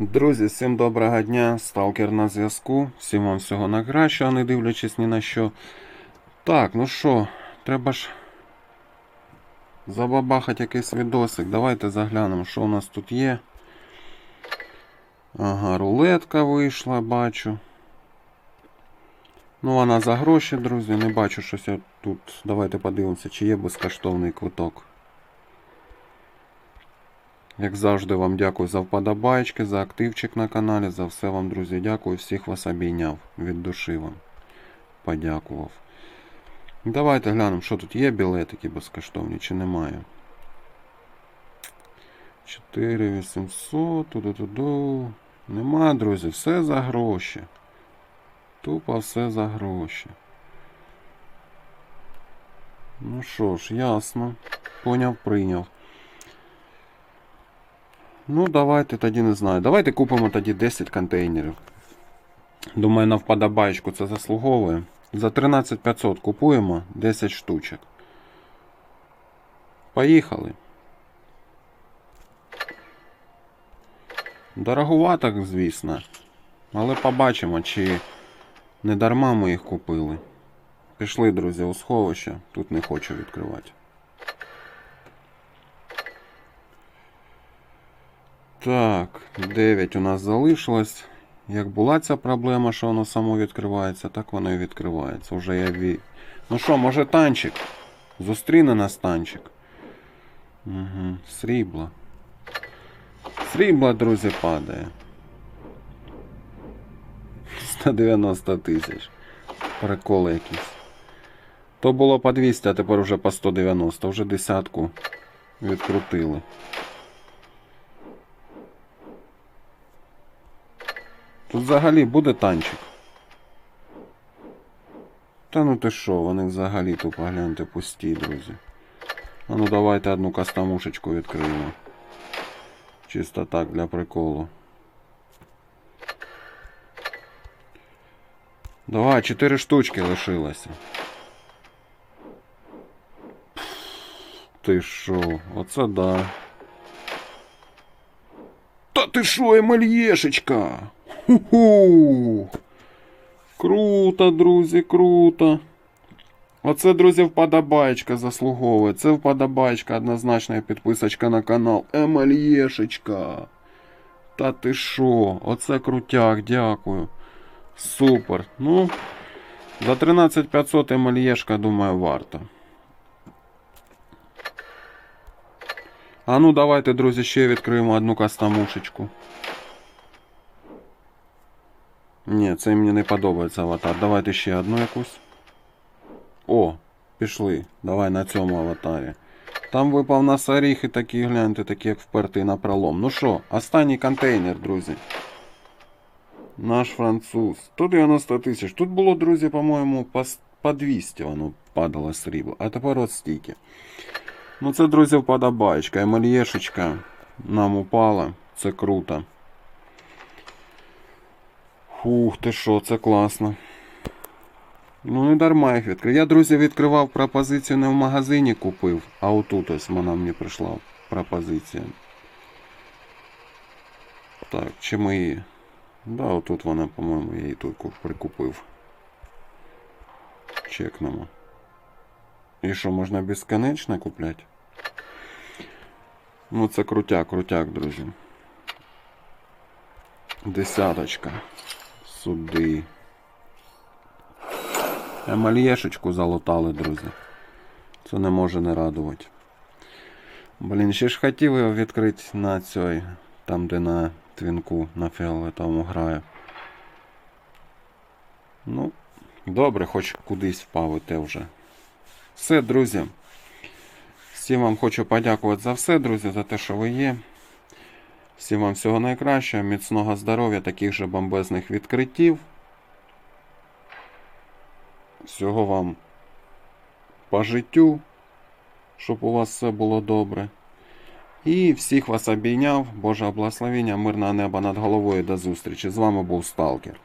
Друзі, всім доброго дня, сталкер на зв'язку. Всім вам всього найкращого, не дивлячись ні на що. Так, ну що, треба ж забабахати якийсь відосик. Давайте заглянемо, що у нас тут є. Ага, рулетка вийшла, бачу. Ну, вона за гроші, друзі. Не бачу щось я тут. Давайте подивимося, чи є безкоштовний квиток. Як завжди, вам дякую за вподобайки, за активчик на каналі, за все вам, друзі, дякую. Всіх вас обійняв. Від душі вам. Подякував. Давайте глянемо, що тут є білетики безкоштовні чи немає. 4800. Ту-ду-ду-ду. Нема, друзі, все за гроші. Тупо все за гроші. Ну що ж, ясно. Поняв, прийняв. Ну, давайте тоді не знаю. Давайте купимо тоді 10 контейнерів. Думаю, на вподобайку це заслуговує. За 13500 купуємо 10 штучок. Поїхали. Дороговато, звісно. Але побачимо, чи не дарма ми їх купили. Пішли, друзі, у сховище. Тут не хочу відкривати. Так, 9 у нас залишилось. Як була ця проблема, що воно само відкривається, так воно і відкривається. Уже я ві... Ну що, може танчик? Зустріне нас танчик. Угу, срібло. Срібло, друзі, падає. 190 тисяч. Приколи якісь. То було по 200, а тепер вже по 190. Вже десятку відкрутили. Тут взагалі буде танчик. Та ну ти що, вони взагалі тут погляньте пусті, друзі. А ну давайте одну кастомушечку відкриємо. Чисто так для приколу. Давай, 4 штучки лишилося. Ти що, оце да. Та ти що, Емельєшечка? Ху-ху! Круто, друзі, круто. Оце, друзі, вподобаєчка заслуговує. Це вподобаєчка, однозначна підписочка на канал. Емельєшечка. Та ти що? Оце крутяк, дякую. Супер. Ну, за 13500 емельєшка, думаю, варто. А ну давайте, друзі, ще відкриємо одну кастомушечку. Ні, це мені не подобається аватар. Давайте ще одну якусь. О, пішли. Давай на цьому аватарі. Там випав нас оріхи такі, гляньте, такі як впертий на пролом. Ну що, останній контейнер, друзі. Наш француз. 190 тисяч. Тут було, друзі, по-моєму, по, по 200 воно падало срібло. А тепер от стільки. Ну це, друзі, вподобаєчка. Емельєшечка нам упала. Це круто. Фух, ти що, це класно. Ну не дарма їх відкрив. Я, друзі, відкривав пропозицію не в магазині купив, а отут ось вона мені прийшла пропозиція. Так, чи ми її. Да, отут вона, по-моєму, я її тут прикупив. Чекнемо. І що, можна безконечно купляти? Ну, це крутяк, крутяк, друзі. Десяточка. Суди. Емальєшечку залутали, друзі. Це не може не радувати. Блін, ще ж хотів його відкрити на цій, там де на твінку на фіолетовому граю. Ну, добре, хоч кудись впав і те вже. Все, друзі. Всім вам хочу подякувати за все, друзі, за те, що ви є. Всім вам всього найкращого, міцного здоров'я, таких же бомбезних відкриттів. Всього вам по життю, щоб у вас все було добре. І всіх вас обійняв. Боже благословення, мирного неба над головою до зустрічі. З вами був Сталкер.